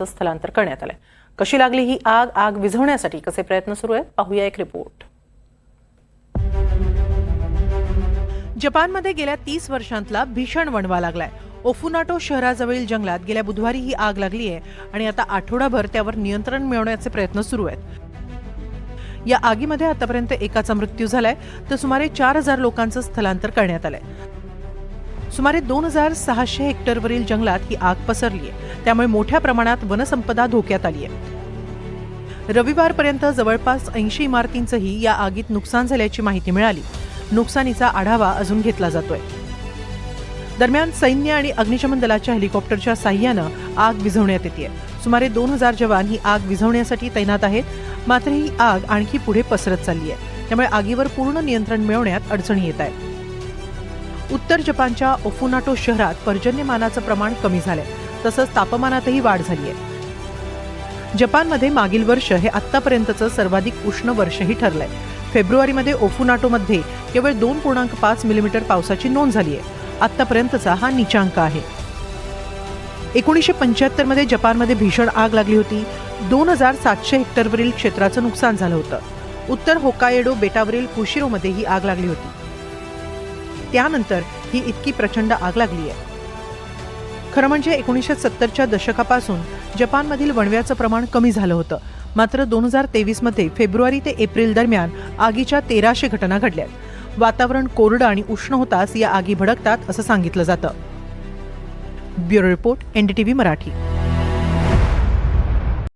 स्थलांतर करण्यात आलंय. कशी लागली ही आग? आग विझवण्यासाठी कसे प्रयत्न सुरू आहेत? पाहूया एक रिपोर्ट जपानमध्ये गेल्या तीस वर्षांतला भीषण वणवा लागलाय. ओफुनाटो शहराजवळील जंगलात गेल्या बुधवारी ही आग लागली आहे आणि आता आठवडाभर त्यावर नियंत्रण मिळवण्याचे प्रयत्न सुरू आहेत. या आगीमध्ये आतापर्यंत एकाचा मृत्यू झालाय तर सुमारे चार हजार लोकांचं स्थलांतर करण्यात आलंय. सुमारे दोन हजार सहाशे हेक्टरवरील जंगलात ही आग पसरली आहे त्यामुळे मोठ्या प्रमाणात वनसंपदा धोक्यात आली आहे रविवारपर्यंत जवळपास ऐंशी इमारतींचंही या आगीत नुकसान झाल्याची माहिती मिळाली. नुकसानीचा आढावा अजून घेतला जातोय. दरम्यान सैन्य आणि अग्निशमन दलाच्या हेलिकॉप्टरच्या साह्यानं आग विझवण्यात येते सुमारे दोन हजार जवान ही आग विझवण्यासाठी तैनात आहेत. मात्र ही आग आणखी पुढे पसरत चालली आहे त्यामुळे आगीवर पूर्ण नियंत्रण मिळवण्यात अडचणी येत आहेत. उत्तर जपानच्या ओफुनाटो शहरात पर्जन्यमानाचं प्रमाण कमी झालंय. तसंच तापमानातही वाढ झाली आहे जपानमध्ये मागील वर्ष हे आत्तापर्यंतचं सर्वाधिक उष्ण वर्षही ठरलंय. फेब्रुवारीमध्ये ओफुनाटोमध्ये केवळ दोन पूर्णांक पाच मिलीमीटर पावसाची नोंद झाली आहे आत्तापर्यंतचा हा निचांक आहे. एकोणीसशे पंच्याहत्तरमध्ये जपानमध्ये भीषण आग लागली होती. दोन हजार सातशे हेक्टरवरील क्षेत्राचं नुकसान झालं होतं. उत्तर होकायडो बेटावरील कुशिरोमध्ये ही आग लागली होती. त्यानंतर ही इतकी प्रचंड आग लागली आहे. खरं म्हणजे एकोणीसशे सत्तरच्या दशकापासून जपानमधील वणव्याचं प्रमाण कमी झालं होतं. मात्र दोन हजार तेवीसमध्ये फेब्रुवारी ते एप्रिल दरम्यान आगीच्या तेराशे घटना घडल्यात वातावरण कोरडं आणि उष्ण होताच या आगी भडकतात असं सांगितलं जातं. Bureau report NDTV Marathi.